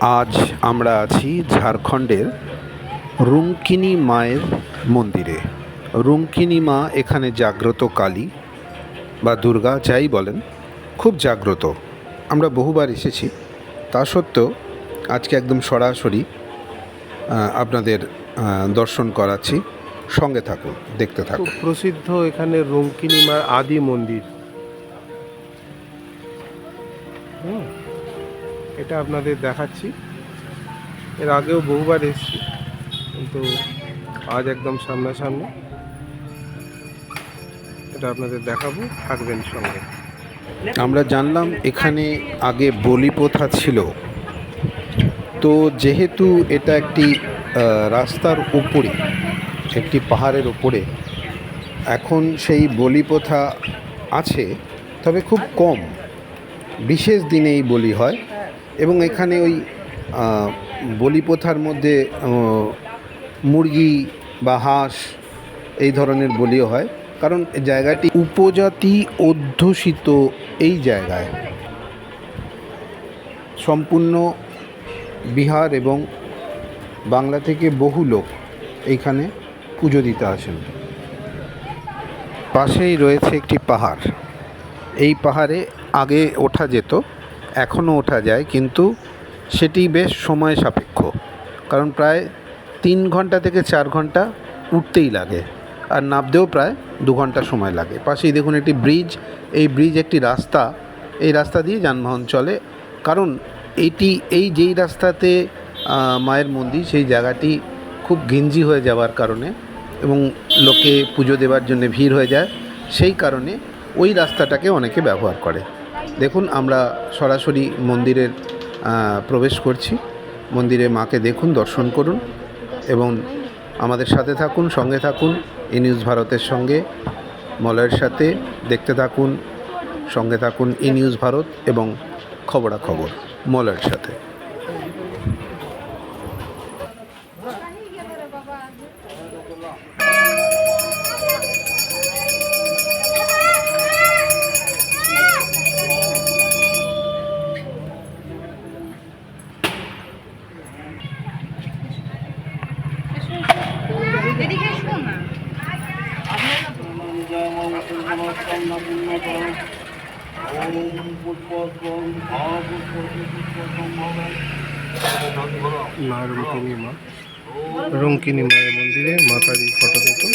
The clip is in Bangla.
আজ আমরা আছি ঝাড়খণ্ডের রুঙ্কিনী মায়ের মন্দিরে। রুঙ্কিনী মা এখানে জাগ্রত কালী বা দুর্গা যাই বলেন খুব জাগ্রত। আমরা বহুবার এসেছি। তা সত্ত্বেও আজকে একদম সরাসরি আপনাদের দর্শন করাচ্ছি। সঙ্গে থাকুন দেখতে থাকুন। প্রসিদ্ধ এখানে রঙ্কিনী মার আদি মন্দির। হুম, এটা আপনাদের দেখাচ্ছি। এর আগেও বহুবার এসেছি, কিন্তু আজ একদম সামনাসামনি। এটা আপনাদের দেখাবো, থাকবেন সঙ্গে। আমরা জানলাম এখানে আগে বলি প্রথা ছিল। তো যেহেতু এটা একটি রাস্তার উপরে, একটি পাহাড়ের উপরে, এখন সেই বলি প্রথা আছে, তবে খুব কম। বিশেষ দিনেই বলি হয়। এবং এখানে ওই আহ, বলি প্রথার মধ্যে মুরগি বা হাঁস এই ধরনের বলিও হয়। কারণ জায়গাটি উপজাতি অধ্যুষিত এই জায়গায়। সম্পূর্ণ বিহার এবং বাংলা থেকে বহু লোক এইখানে পুজো দিতে আসেন। পাশেই রয়েছে একটি পাহাড়। এই পাহাড়ে আগে ওঠা যেত। এখনও ওঠা যায়, কিন্তু সেটি বেশ সময় সাপেক্ষ। কারণ প্রায় তিন ঘণ্টা থেকে চার ঘণ্টা উঠতেই লাগে, আর নামতেও প্রায় দু ঘণ্টা সময় লাগে। পাশেই দেখুন একটি ব্রিজ, এই ব্রিজ একটি রাস্তা, এই রাস্তা দিয়ে যানবাহন চলে। কারণ এটি, এই যেই রাস্তাতে মায়ের মন্দির, সেই জায়গাটি খুব ঘিঞ্জি হয়ে যাওয়ার কারণে এবং লোকে পুজো দেওয়ার জন্য ভিড় হয়ে যায়, সেই কারণে ওই রাস্তাটাকে অনেকে ব্যবহার করে। দেখুন, আমরা সরাসরি মন্দিরের প্রবেশ করছি। মন্দিরে মাকে দেখুন, দর্শন করুন এবং আমাদের সাথে থাকুন, সঙ্গে থাকুন এ নিউজ ভারতের সঙ্গে, মলয়ের সাথে দেখতে থাকুন, সঙ্গে থাকুন ই নিউজ ভারত এবং খবরাখবর মলয়ের সাথে। মা রঙ্কিনী মা। রঙ্কিনী মায়ের মন্দিরে মাতাজির ফটো দেখুন।